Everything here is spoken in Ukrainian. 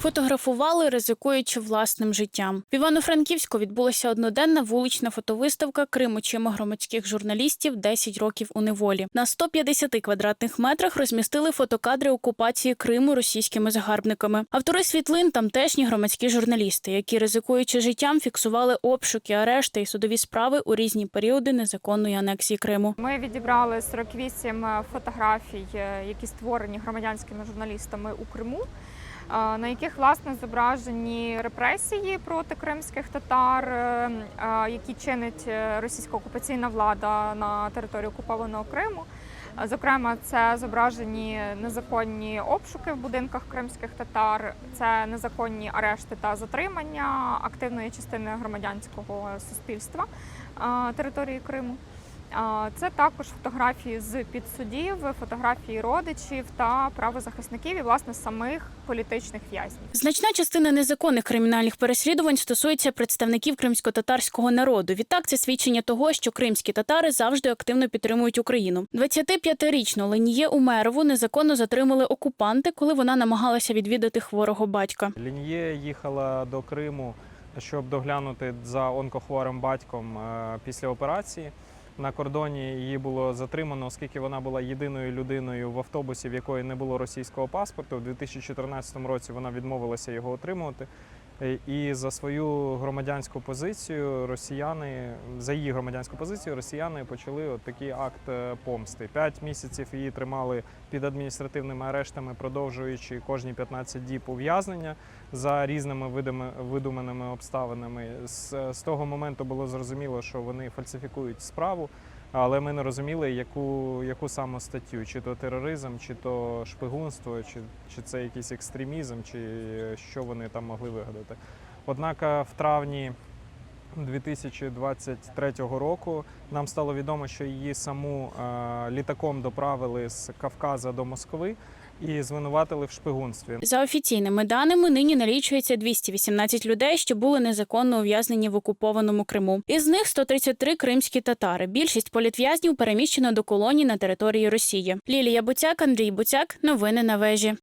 Фотографували, ризикуючи власним життям. В Івано-Франківську відбулася одноденна вулична фотовиставка Крим очима громадських журналістів «10 років у неволі. На 150 квадратних метрах розмістили фотокадри окупації Криму російськими загарбниками. Автори світлин тамтешні громадські журналісти, які ризикуючи життям, фіксували обшуки, арешти і судові справи у різні періоди незаконної анексії Криму. Ми відібрали 48 фотографій, е, які створені громадянськими журналістами у Криму, е, на яких власне зображені репресії проти кримських татар, е, які чинить е, російська окупаційна влада на території окупованого Криму. Зокрема, це зображені незаконні обшуки в будинках кримських татар, це незаконні арешти та затримання активної частини громадянського суспільства території Криму. А, Це також фотографії з підсудів, фотографії родичів та правозахисників і власне самих політичних в'язнів. Значна частина незаконних кримінальних переслідувань стосується представників кримсько-татарського народу. Відтак, це свідчення того, що кримські татари завжди активно підтримують Україну. 25-річну Леніє Умерову незаконно затримали окупанти, коли вона намагалася відвідати хворого батька. Лін'є їхала до Криму, щоб доглянути за онкохворим батьком е, після операції. На кордоні її було затримано, оскільки вона була єдиною людиною в автобусі, в якої не було російського паспорту. У 2014 році вона відмовилася його отримувати. Е, І за свою громадянську позицію росіяни за її громадянську позицію росіяни почали от такий акт е, помсти. П'ять місяців її тримали під адміністративними арештами, продовжуючи кожні 15 діб ув'язнення за різними видами видуманими обставинами. З, з того моменту було зрозуміло, що вони фальсифікують справу. Але ми не розуміли, яку, яку саме статтю, чи то тероризм, чи то шпигунство, чи, чи це якийсь екстремізм, чи що вони там могли вигадати. Однак е, в травні 2023 року нам стало відомо, що її саму е, літаком доправили з Кавказа до Москви і звинуватили в шпигунстві. За офіційними даними, нині налічується 218 людей, що були незаконно ув'язнені в окупованому Криму. Із них 133 кримські татари. Більшість політв'язнів переміщено до колоній на території Росії. Лілія Буцяк, Андрій Буцяк. Новини на вежі.